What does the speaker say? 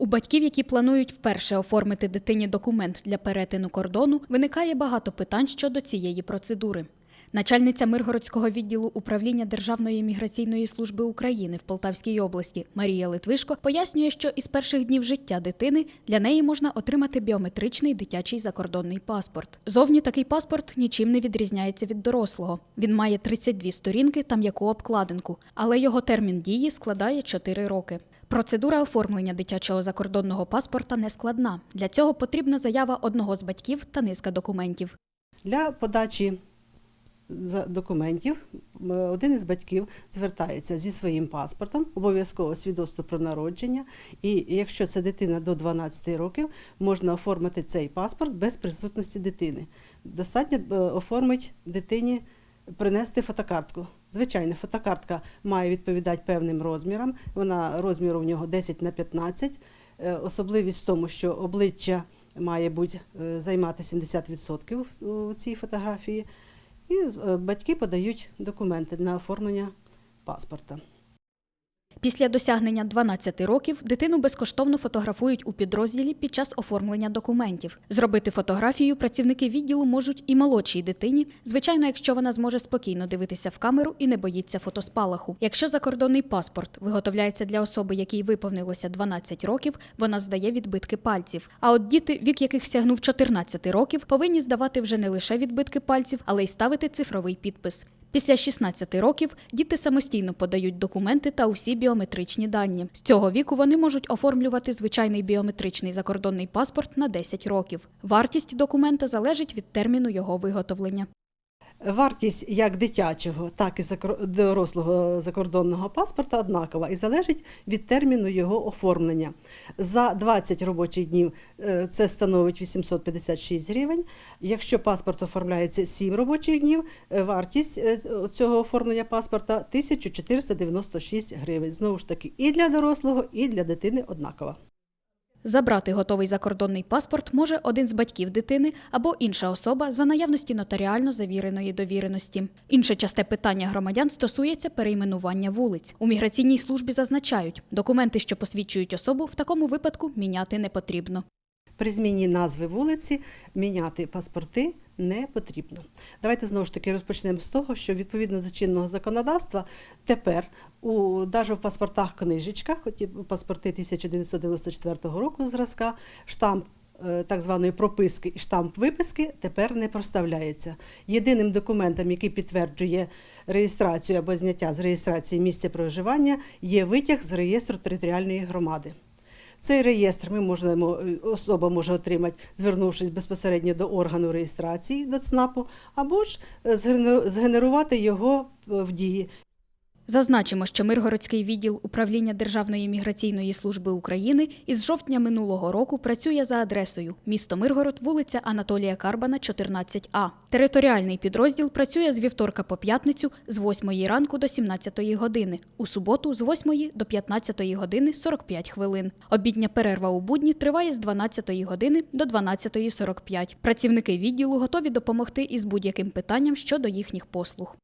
У батьків, які планують вперше оформити дитині документ для перетину кордону, виникає багато питань щодо цієї процедури. Начальниця Миргородського відділу управління Державної міграційної служби України в Полтавській області Марія Литвишко пояснює, що із перших днів життя дитини для неї можна отримати біометричний дитячий закордонний паспорт. Зовні такий паспорт нічим не відрізняється від дорослого. Він має 32 сторінки та м'яку обкладинку, але його термін дії складає 4 роки. Процедура оформлення дитячого закордонного паспорта не складна. Для цього потрібна заява одного з батьків та низка документів. Для подачі документів один із батьків звертається зі своїм паспортом, обов'язково свідоцтво про народження. І якщо це дитина до 12 років, можна оформити цей паспорт без присутності дитини. Достатньо е, оформити дитині принести фотокартку. Звичайно, фотокартка має відповідати певним розмірам. Вона розміру в нього 10 на 15. Е, Особливість в тому, що обличчя має бути е, займати 70% у цій фотографії. І е, батьки подають документи на оформлення паспорта. Після досягнення 12 років дитину безкоштовно фотографують у підрозділі під час оформлення документів. Зробити фотографію працівники відділу можуть і молодшій дитині, звичайно, якщо вона зможе спокійно дивитися в камеру і не боїться фотоспалаху. Якщо закордонний паспорт виготовляється для особи, якій виповнилося 12 років, вона здає відбитки пальців. А от діти, вік яких сягнув 14 років, повинні здавати вже не лише відбитки пальців, але й ставити цифровий підпис. Після 16 років діти самостійно подають документи та усі біометричні дані. З цього віку вони можуть оформлювати звичайний біометричний закордонний паспорт на 10 років. Вартість документа залежить від терміну його виготовлення. Вартість як дитячого, так і дорослого закордонного паспорта однакова і залежить від терміну його оформлення. За 20 робочих днів е, це становить 856 гривень. Якщо паспорт оформляється 7 робочих днів, е, вартість е, цього оформлення паспорта 1496 гривень. Знову ж таки, і для дорослого, і для дитини однакова. Забрати готовий закордонний паспорт може один з батьків дитини або інша особа за наявності нотаріально завіреної довіреності. Інше часте питання громадян стосується перейменування вулиць. У міграційній службі зазначають, документи, що посвідчують особу, в такому випадку міняти не потрібно. При зміні назви вулиці міняти паспорти не потрібно. Давайте знову ж таки розпочнемо з того, що відповідно до чинного законодавства тепер у навіть в паспортах книжечках, хоч і паспорти 1994 року зразка, штамп. е, Так званої прописки і штамп виписки тепер не проставляється. Єдиним документом, який підтверджує реєстрацію або зняття з реєстрації місця проживання, є витяг з реєстру територіальної громади. Цей реєстр ми можемо, е, особа може отримати, звернувшись безпосередньо до органу реєстрації до ЦНАПу, або ж е, згенерувати його е, в дії. Зазначимо, що Миргородський відділ управління Державної міграційної служби України із жовтня минулого року працює за адресою місто Миргород, вулиця Анатолія Карбана, 14А. Територіальний підрозділ працює з вівторка по п'ятницю з 8 ранку до 17 години, у суботу з 8 до 15 години 45 хвилин. Обідня перерва у будні триває з 12 години до 12.45. Працівники відділу готові допомогти із будь-яким питанням щодо їхніх послуг.